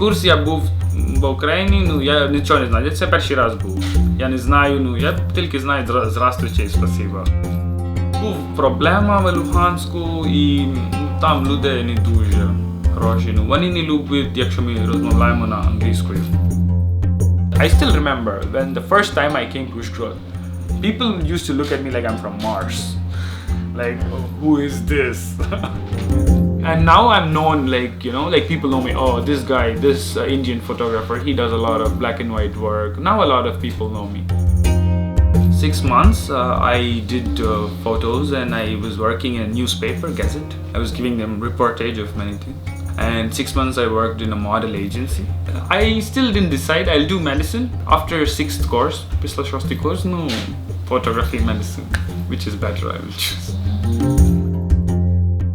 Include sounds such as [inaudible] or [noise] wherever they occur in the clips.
Курс я був в Україні, ну я нічого не знаю. Це перший раз був. Я не знаю, ну я тільки знаю здрастуйте і спасибо. Був проблема в Луганську і ну, там люди не дуже хороші. Ну, вони не люблять, якщо ми розмовляємо на англійською. I still remember when the first time I came to Ushtrod, people used to look at me like I'm from Mars. Like, "Oh, who is this? [laughs] and now I'm known, like, you know, like people know me, oh, this guy, this uh, Indian photographer, he does a lot of black and white work. Now a lot of people know me. Six months uh, I did uh, photos and I was working in a newspaper, Gazette. I was giving them reportage of many things. And six months I worked in a model agency. I still didn't decide. I'll do medicine after sixth course, Pisla Shosti course. No, photography, medicine, which is better. I will choose.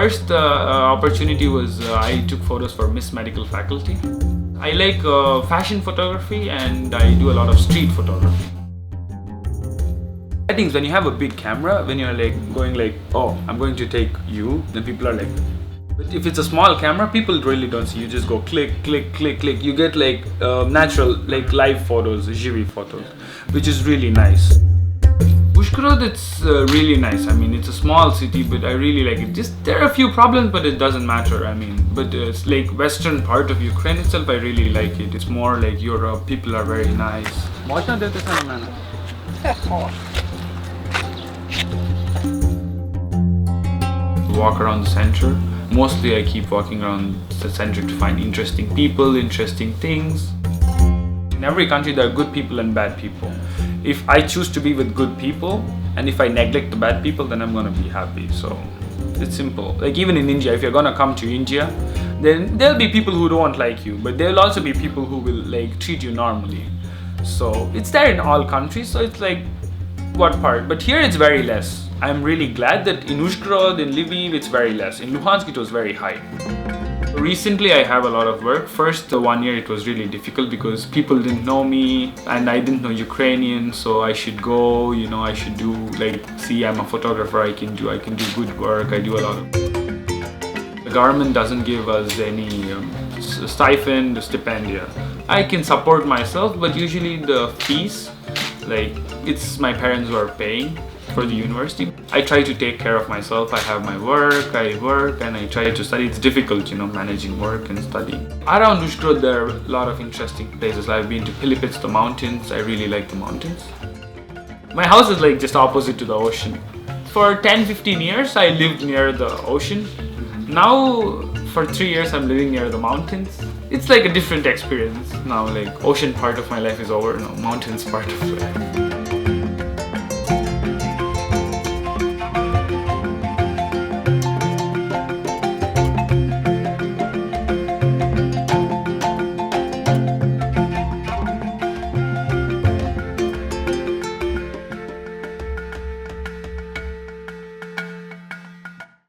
First uh, uh, opportunity was uh, I took photos for Miss Medical Faculty. I like uh, fashion photography and I do a lot of street photography. I think when you have a big camera, when you're like going like, oh, I'm going to take you, then people are like. But if it's a small camera, people really don't see. You just go click, click, click, click. You get like uh, natural, like live photos, GV photos, which is really nice. Ushkurod, it's uh, really nice. I mean, it's a small city, but I really like it. Just there are a few problems, but it doesn't matter. I mean, but uh, it's like western part of Ukraine itself. I really like it. It's more like Europe. People are very nice. [laughs] Можна дивитися на мене? walk around the center. Mostly I keep walking around the center to find interesting people, interesting things. In every country there are good people and bad people. If I choose to be with good people and if I neglect the bad people then I'm gonna be happy. So it's simple. Like even in India, if you're gonna come to India, then there'll be people who don't like you, but there'll also be people who will like treat you normally. So it's there in all countries, so it's like what part? But here it's very less. I'm really glad that in Ushgrod, in Lviv, it's very less. In Luhansk, it was very high. Recently, I have a lot of work. First, uh, one year it was really difficult because people didn't know me and I didn't know Ukrainian, so I should go, you know, I should do like, see, I'm a photographer, I can do, I can do good work, I do a lot of. The government doesn't give us any um, stipend, stipendia. I can support myself, but usually the fees, like it's my parents who are paying for the university. I try to take care of myself. I have my work, I work, and I try to study. It's difficult, you know, managing work and studying. Around Ushgrod, there are a lot of interesting places. I've been to Pilipits, the mountains. I really like the mountains. My house is like just opposite to the ocean. For 10 15 years, I lived near the ocean. Now, for three years, I'm living near the mountains. It's like a different experience now. Like, ocean part of my life is over, now mountains part of life.